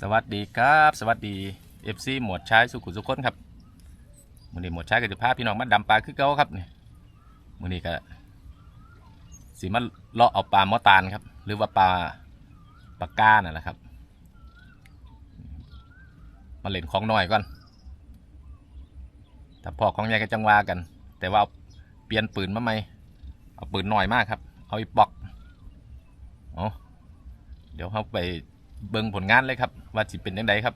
สวัสดีครับ สวัสดี FC หมวดชายสุขุสุขคนครับมือนี้หมวดชายก็จะพาพี่น้องมาดำปลาคือเก่าครับนี่มื้อนี้ก็สิมาเลาะเอาปลามอตาลครับ หรือว่าปลาปลาก้านั่นแหละครับ มาเล่นของหน้อยก่อนถ้าพอของใหญ่ก็จังว่ากัน แต่ว่าเาเปลี่ยนปืนมาใหม่เอาปืนหน้อยมากครับ เอาอีปอกเอาเดี๋ยวเขาไป เบิ่งผลงานเลยครับ ว่าสิเป็นยังไงครับ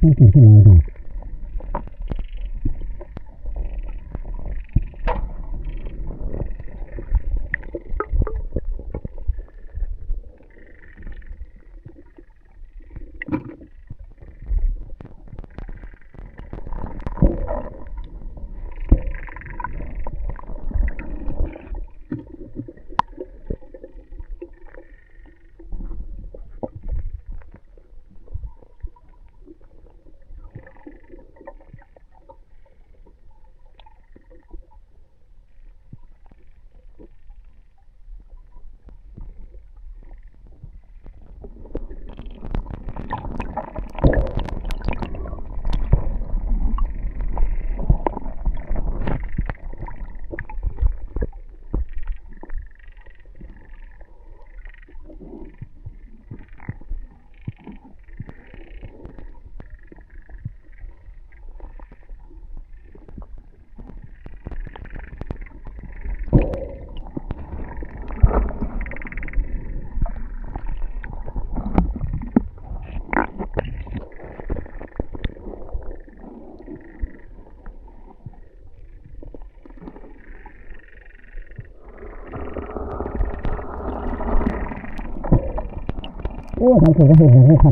ไม่ถึง มันโอ้ทำถูกก็เห็นอย่างนี้ครับ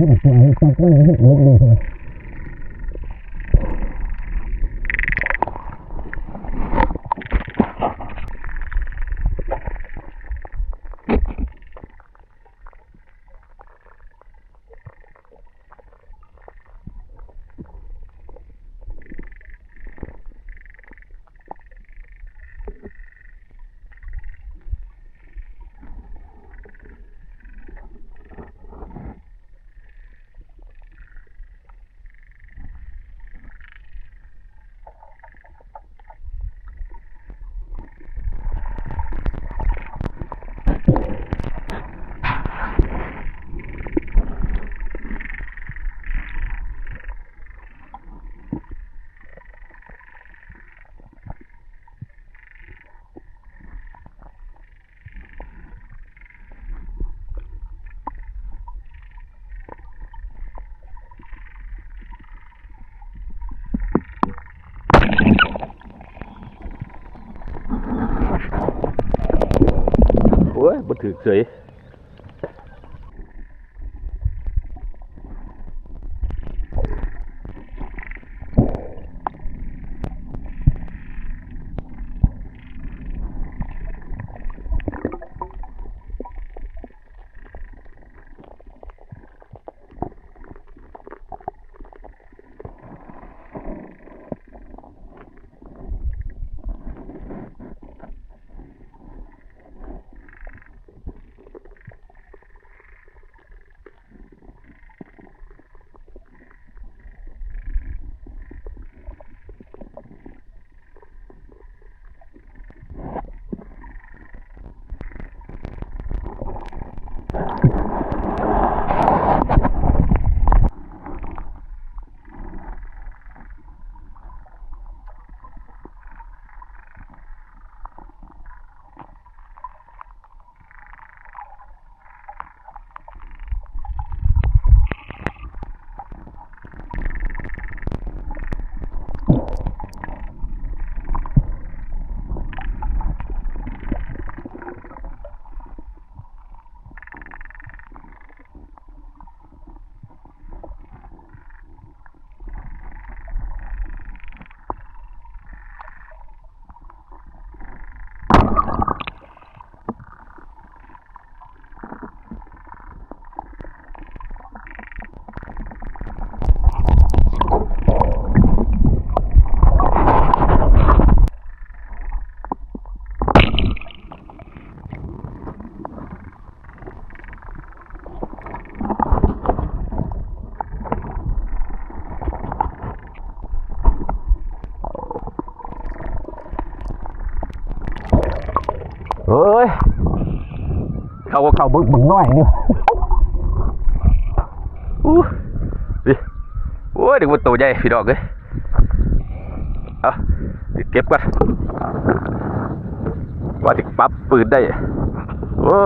เถอะเฮ้ยตัวไอ้ตัวก็เลยเห็นลึกดีใช่ไหมโอ้ยบ่ ถือเสย เอ้ย เขาก็เข้าบึกบึงน้อยนี่อู้ดิโอ้ยเด็กมันตัวใหญ่พี่ดอกเลยเอาเก็บก่อนว่าจะปรับปืนได้ โอ้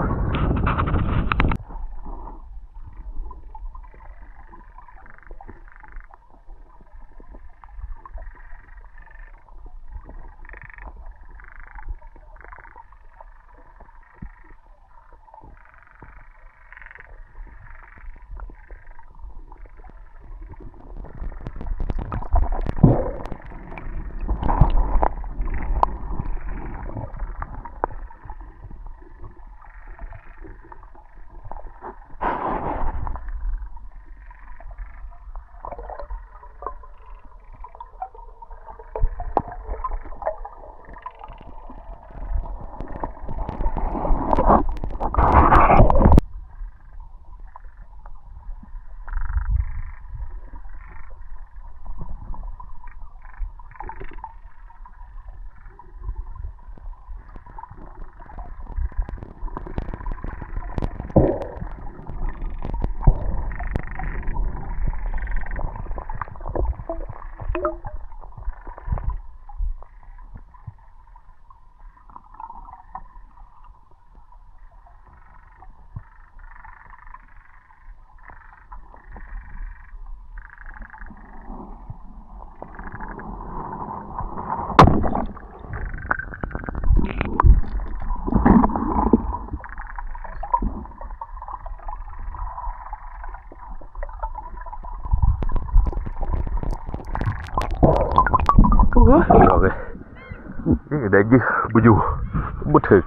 นี่ได้ยืบุอยู่บุถึก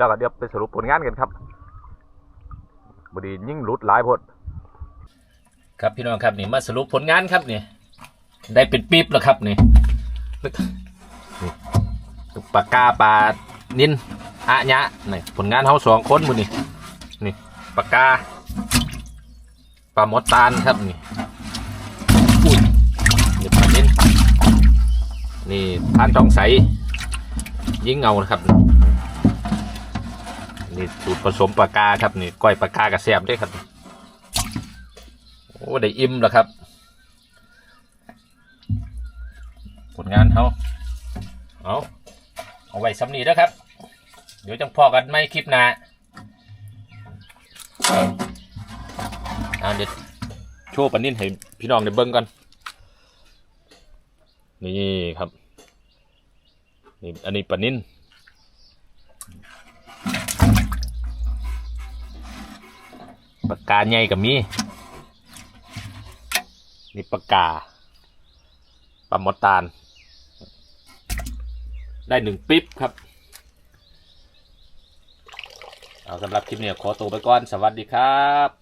แล้วก็เดี๋ยวไปสรุปผลงานกันครับบดียิ่งหลุดหลายพดครับพี่น้องครับนี่มาสรุปผลงานครับนี่ได้เป็นปี๊บแล้วครับนี่นี่ปากกาปลานินอะยะนี่ผลงานเขาสองคนหมดนี่นี่ปากกาปลาหมอตาลครับนี่อุ้ยเดี๋ยวปลาเน้นนี่ทานช่องใสยิงเงานะครับ นี่สูตรผสมปลากาครับนี่ก้อยปลากากระแซบด้วยครับ โอ้ได้อิ่มแล้วครับ ผลงานเขาเอาเอาไว้สำนีแล้วครับ เดี๋ยวจังพอกันไม่คลิปหน้าเอาเดี๋ยวโชว์ปันนิ่นให้พี่น้องได้เบิ้งก่อนนี่ครับนี่อันนี้ปันนิ่น ปากกาใหญ่กับมีนี่ปากกาปลาหมดตาล ได้หนึ่งปิ๊บครับ เอาสำหรับคลิปนี้ขอตัวไปก่อน สวัสดีครับ